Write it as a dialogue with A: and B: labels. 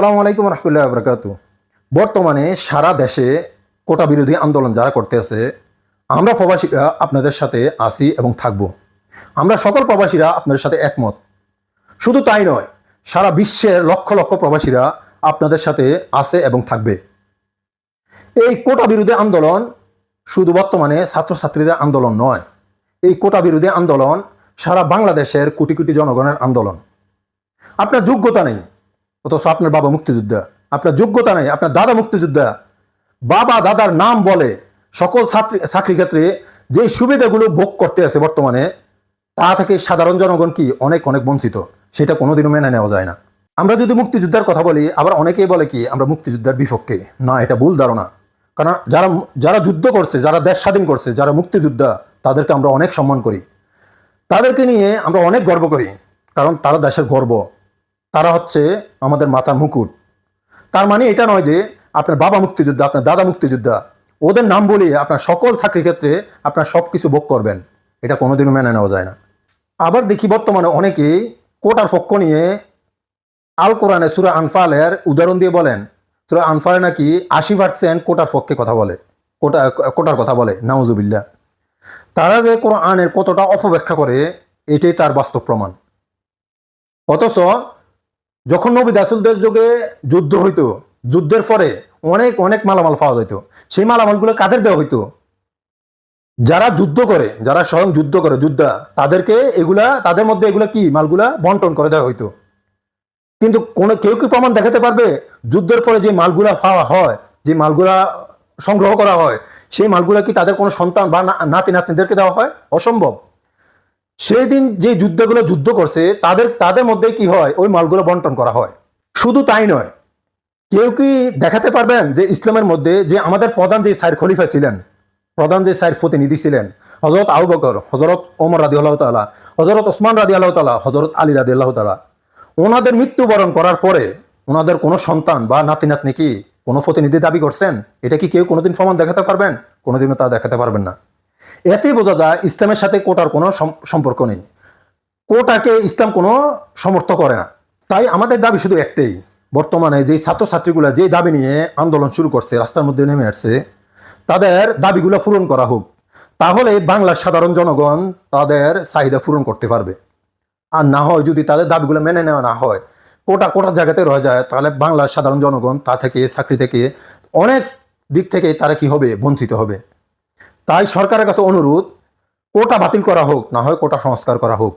A: আসসালামু আলাইকুম রহমতুল্লাহ বরকাত বর্তমানে সারা দেশে কোটা বিরোধী আন্দোলন যারা করতে আছে আমরা প্রবাসীরা আপনাদের সাথে আসি এবং থাকব। আমরা সকল প্রবাসীরা আপনাদের সাথে একমত। শুধু তাই নয়, সারা বিশ্বের লক্ষ লক্ষ প্রবাসীরা আপনাদের সাথে আছে এবং থাকবে। এই কোটা বিরোধী আন্দোলন শুধু বর্তমানে ছাত্রছাত্রীদের আন্দোলন নয়, এই কোটা বিরোধী আন্দোলন সারা বাংলাদেশের কোটি কোটি জনগণের আন্দোলন। আপনার যোগ্যতা নেই অথচ আপনার বাবা মুক্তিযোদ্ধা। আপনার যোগ্যতা নেই, আপনার দাদা মুক্তিযোদ্ধা। বাবা দাদার নাম বলে সকল ছাত্রী চাকরি ক্ষেত্রে যে সুবিধাগুলো ভোগ করতে আছে বর্তমানে, তা থেকে সাধারণ জনগণ কি অনেক অনেক বঞ্চিত? সেটা কোনোদিনও মেনে নেওয়া যায় না। আমরা যদি মুক্তিযোদ্ধার কথা বলি, আবার অনেকেই বলে কি, আমরা মুক্তিযোদ্ধার বিপক্ষে। না, এটা ভুল ধারণা। কারণ যারা যারা যুদ্ধ করছে, যারা দেশ স্বাধীন করছে, যারা মুক্তিযোদ্ধা, তাদেরকে আমরা অনেক সম্মান করি। তাদেরকে নিয়ে আমরা অনেক গর্ব করি। কারণ তারা দেশের গর্ব। তারা হচ্ছে আমাদের মাথার মুকুট। তার মানে এটা নয় যে আপনার বাবা মুক্তিযোদ্ধা, আপনার দাদা মুক্তিযোদ্ধা, ওদের নাম বলিয়ে আপনার সকল চাকরি ক্ষেত্রে আপনার সব কিছু ভোগ করবেন। এটা কোনোদিনও মেনে নেওয়া যায় না। আবার দেখি বর্তমানে অনেকেই কোটার পক্ষ নিয়ে আল কোরআনে সুরা আনফালের উদাহরণ দিয়ে বলেন, সুরা আনফালে নাকি আশি পার্সেন্ট কোটার পক্ষে কথা বলে, কোটা, কোটার কথা বলে নাউজুবিল্লা তারা যে কোরআনের কতটা অপব্যাখ্যা করে, এটাই তার বাস্তব প্রমাণ। অথচ যখন নবী দাসুলদের যুগে যুদ্ধ হইতো, যুদ্ধের পরে অনেক অনেক মালামাল পাওয়া যেত সেই মালামালগুলো কাদের দেওয়া হইতো? যারা যুদ্ধ করে, যারা স্বয়ং যুদ্ধ করে, যোদ্ধা, তাদেরকে এগুলা, তাদের মধ্যে এগুলা কি? মালগুলা বন্টন করে দেওয়া হইতো। কিন্তু কোনো, কেউ কি প্রমাণ দেখাতে পারবে? যুদ্ধের পরে যে মালগুলা পাওয়া হয়, যে মালগুলা সংগ্রহ করা হয়, সেই মালগুলা কি তাদের কোনো সন্তান বা নাতি নাতনিদেরকে দেওয়া হয়? অসম্ভব। সেই দিন যে যুদ্ধগুলো যুদ্ধ করছে, তাদের তাদের মধ্যে কি হয়? ওই মালগুলো বন্টন করা হয়। শুধু তাই নয়, কেউ কি দেখাতে পারবেন যে ইসলামের মধ্যে যে আমাদের প্রধান যে সাইর খলিফা ছিলেন, প্রধান যে সাইর প্রতিনিধি ছিলেন হজরত আবু বকর হজরত ওমর রাদি আল্লাহ তালা হজরত ওসমান রাদি আল্লাহ তালা হজরত আলী রাদি আল্লাহ তালা ওনাদের মৃত্যুবরণ করার পরে ওনাদের কোনো সন্তান বা নাতি নাতনি কি কোনো প্রতিনিধি দাবি করছেন? এটা কি কেউ কোনোদিন প্রমাণ দেখাতে পারবেন? কোনোদিনও তা দেখাতে পারবেন না। এতেই বোঝা যায় ইসলামের সাথে কোটার কোনো সম- সম্পর্ক নেই। কোটাকে ইসলাম কোনো সমর্থ করে না। তাই আমাদের দাবি শুধু একটাই। বর্তমানে যে ছাত্রছাত্রীগুলো যে দাবি নিয়ে আন্দোলন শুরু করছে, রাস্তার মধ্যে নেমে আসছে, তাদের দাবিগুলো পূরণ করা হোক। তাহলে বাংলার সাধারণ জনগণ তাদের চাহিদা পূরণ করতে পারবে। আর না হয় যদি তাদের দাবিগুলো মেনে নেওয়া না হয়, কোটা কোটা জায়গাতে রয়ে যায়, তাহলে বাংলার সাধারণ জনগণ তা থেকে, চাকরি থেকে অনেক দিক থেকে তারা কি হবে? বঞ্চিত হবে। তাই সরকারের কাছে অনুরোধ কোটা বাতিল করা হোক না হয় কোটা সংস্কার করা হোক।